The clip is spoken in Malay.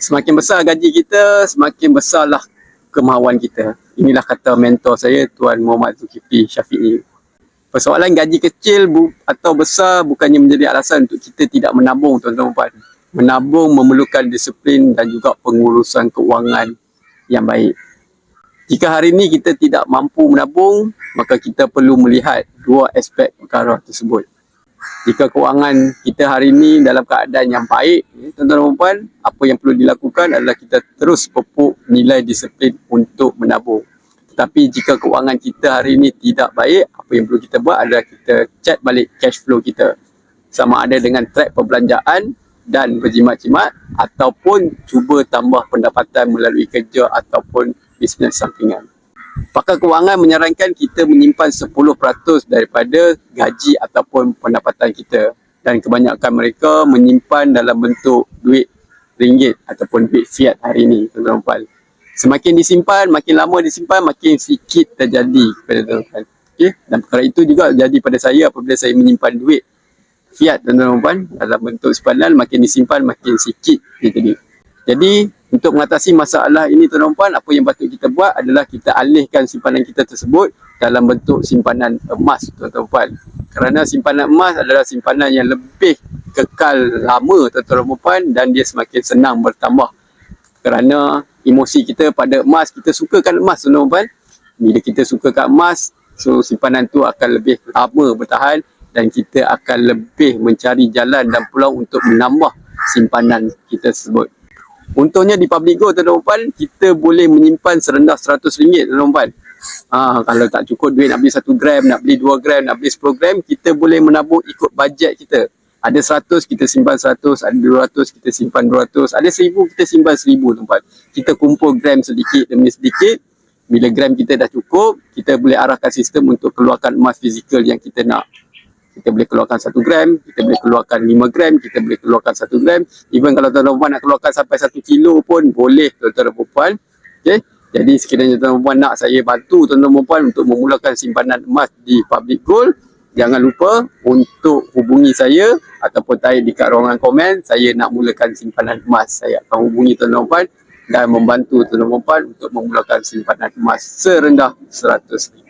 semakin besar gaji kita, semakin besarlah kemahuan kita. Inilah kata mentor saya, Tuan Muhammad Zulkifli Syafi'i. Persoalan gaji kecil bu- atau besar bukannya menjadi alasan untuk kita tidak menabung, tuan-tuan dan puan. Menabung memerlukan disiplin dan juga pengurusan keuangan yang baik. Jika hari ini kita tidak mampu menabung, maka kita perlu melihat dua aspek perkara tersebut. Jika keuangan kita hari ini dalam keadaan yang baik, ya, tuan-tuan dan puan, apa yang perlu dilakukan adalah kita terus pupuk nilai disiplin untuk menabung. Tetapi jika keuangan kita hari ini tidak baik, apa yang perlu kita buat adalah kita check balik cash flow kita. Sama ada dengan track perbelanjaan dan berjimat-jimat ataupun cuba tambah pendapatan melalui kerja ataupun bisnes sampingan. Pakar kewangan menyarankan kita menyimpan 10% daripada gaji ataupun pendapatan kita dan kebanyakan mereka menyimpan dalam bentuk duit ringgit ataupun duit fiat hari ini tuan-tuan. Semakin disimpan, makin lama disimpan, makin sikit terjadi kepada tuan-tuan. Okay? Dan perkara itu juga jadi pada saya apabila saya menyimpan duit fiat tuan-tuan dalam bentuk simpanan makin disimpan makin sikit dia jadi. Jadi untuk mengatasi masalah ini tuan-tuan dan puan apa yang patut kita buat adalah kita alihkan simpanan kita tersebut dalam bentuk simpanan emas tuan-tuan dan puan. Kerana simpanan emas adalah simpanan yang lebih kekal lama tuan-tuan dan puan dan dia semakin senang bertambah. Kerana emosi kita pada emas kita sukakan emas tuan-tuan dan puan. Bila kita sukakan emas so simpanan tu akan lebih lama bertahan dan kita akan lebih mencari jalan dan peluang untuk menambah simpanan kita tersebut. Untungnya di Public Go dan puan, kita boleh menyimpan serendah RM100 tuan-tuan dan puan. Ha, kalau tak cukup duit nak beli 1 gram, nak beli 2 gram, nak beli 10 gram, kita boleh menabung ikut bajet kita. Ada 100 kita simpan 100, ada 200 kita simpan 200, ada 1000 kita simpan 1000 tuan-tuan. Kita kumpul gram sedikit demi sedikit. Bila gram kita dah cukup, kita boleh arahkan sistem untuk keluarkan emas fizikal yang kita nak. Kita boleh keluarkan 1 gram, kita boleh keluarkan 5 gram, kita boleh keluarkan 1 gram. Even kalau tuan-tuan dan puan nak keluarkan sampai 1 kilo pun boleh tuan-tuan dan puan. Okay? Jadi sekiranya tuan-tuan dan puan nak saya bantu tuan-tuan dan puan untuk memulakan simpanan emas di Public Gold, jangan lupa untuk hubungi saya ataupun type di kat ruangan komen, saya nak mulakan simpanan emas. Saya akan hubungi tuan-tuan dan puan dan membantu tuan-tuan dan puan untuk memulakan simpanan emas serendah RM100.